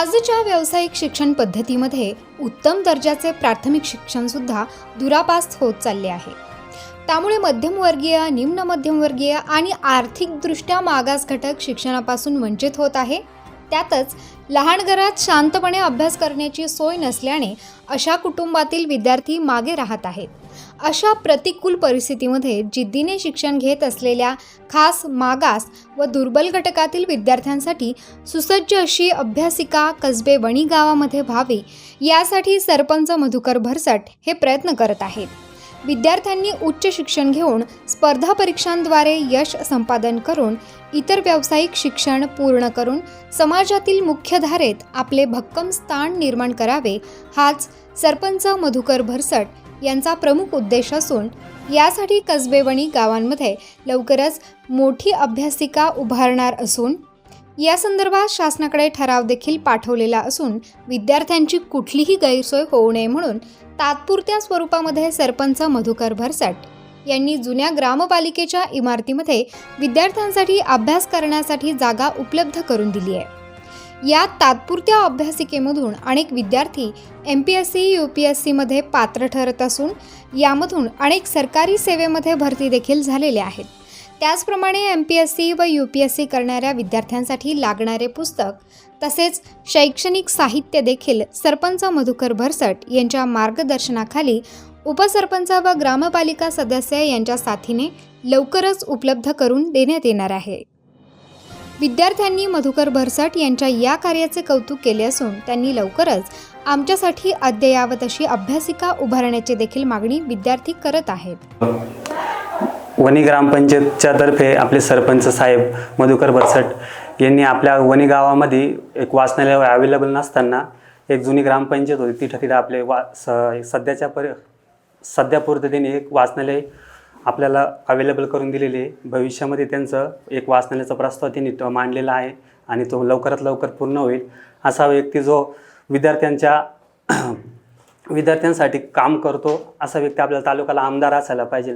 आजच्या व्यावसायिक शिक्षण पद्धतीमध्ये उत्तम दर्जाचे प्राथमिक शिक्षणसुद्धा दुरापास्त होत चालले आहे. त्यामुळे मध्यमवर्गीय निम्न मध्यमवर्गीय आणि आर्थिकदृष्ट्या मागास घटक शिक्षणापासून वंचित होत आहे. त्यातच लहान घरात शांतपणे अभ्यास करण्याची सोय नसल्याने अशा कुटुंबातील विद्यार्थी मागे राहत आहेत. अशा प्रतिकूल परिस्थितीमध्ये जिद्दीने शिक्षण घेत असलेल्या खास मागास व दुर्बल घटकातील विद्यार्थ्यांसाठी सुसज्ज अशी अभ्यासिका कसबे वणी गावामध्ये व्हावी यासाठी सरपंच मधुकर भरसट हे प्रयत्न करत आहेत. विद्यार्थ्यांनी उच्च शिक्षण घेऊन स्पर्धा परीक्षांद्वारे यश संपादन करून इतर व्यावसायिक शिक्षण पूर्ण करून समाजातील मुख्यधारेत आपले भक्कम स्थान निर्माण करावे हाच सरपंच मधुकर भरसट यांचा प्रमुख उद्देश असून यासाठी कसबेवणी गावांमध्ये लवकरच मोठी अभ्यासिका उभारणार असून या संदर्भात शासनाकडे ठराव देखील पाठवलेला असून विद्यार्थ्यांची कुठलीही गैरसोय होऊ नये म्हणून तात्पुरत्या स्वरूपामध्ये सरपंच मधुकर भरसट यांनी जुन्या ग्रामपालिकेच्या इमारतीमध्ये विद्यार्थ्यांसाठी अभ्यास करण्यासाठी जागा उपलब्ध करून दिली आहे. या तात्पुरत्या अभ्यासिकेमधून अनेक विद्यार्थी M P S C U P S सीमध्ये पात्र ठरत असून यामधून अनेक सरकारी सेवेमध्ये भरती देखील झालेले आहेत. त्याचप्रमाणे एम पी एस सी व यू पी एस सी करणाऱ्या विद्यार्थ्यांसाठी लागणारे पुस्तक तसेच शैक्षणिक साहित्य देखील सरपंच मधुकर भरसट यांच्या मार्गदर्शनाखाली उपसरपंच व ग्रामपालिका सदस्य यांच्या साथीने लवकरच उपलब्ध करून देण्यात येणार आहे. विद्यार्थ्यांनी मधुकर भरसट यांच्या या कार्याचे कौतुक केले असून त्यांनी लवकरच आमच्यासाठी अद्ययावत अशी अभ्यासिका उभारण्याची देखील मागणी विद्यार्थी करत आहेत. वणी ग्रामपंचायतच्या तर्फे आपले सरपंच साहेब मधुकर बरसट यांनी आपल्या वणी गावामध्ये एक वाचनालय अवेलेबल नसताना एक जुनी ग्रामपंचायत होती. तिथं तिथं आपले वा स सध्याच्या पर सध्यापुरतं त्यांनी एक वाचनालय आपल्याला अवेलेबल करून दिलेले आहे. भविष्यामध्ये त्यांचं एक वाचनालयाचा प्रस्ताव त्यांनी तो मांडलेला आहे आणि तो लवकरात लवकर पूर्ण होईल. असा व्यक्ती जो विद्यार्थ्यांच्या विद्यार्थ्यांसाठी काम करतो असा व्यक्ती आपल्या तालुक्याला आमदार असायला पाहिजे.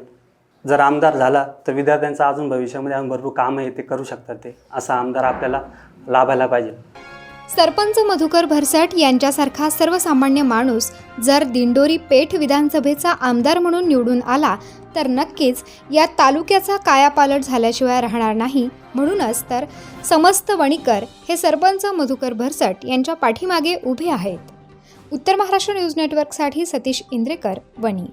जर आमदार झाला तर विद्यार्थ्यांचं अजून भविष्यामध्ये अजून भरपूर कामं आहे ते करू शकतात ते असा आमदार आपल्याला लाभायला पाहिजे. सरपंच मधुकर भरसट यांच्यासारखा सर्वसामान्य माणूस जर दिंडोरी पेठ विधानसभेचा आमदार म्हणून निवडून आला तर नक्कीच या तालुक्याचा कायापालट झाल्याशिवाय राहणार नाही. म्हणूनच तर समस्त वणीकर हे सरपंच मधुकर भरसट यांच्या पाठीमागे उभे आहेत. उत्तर महाराष्ट्र न्यूज नेटवर्कसाठी सतीश इंद्रेकर वणी.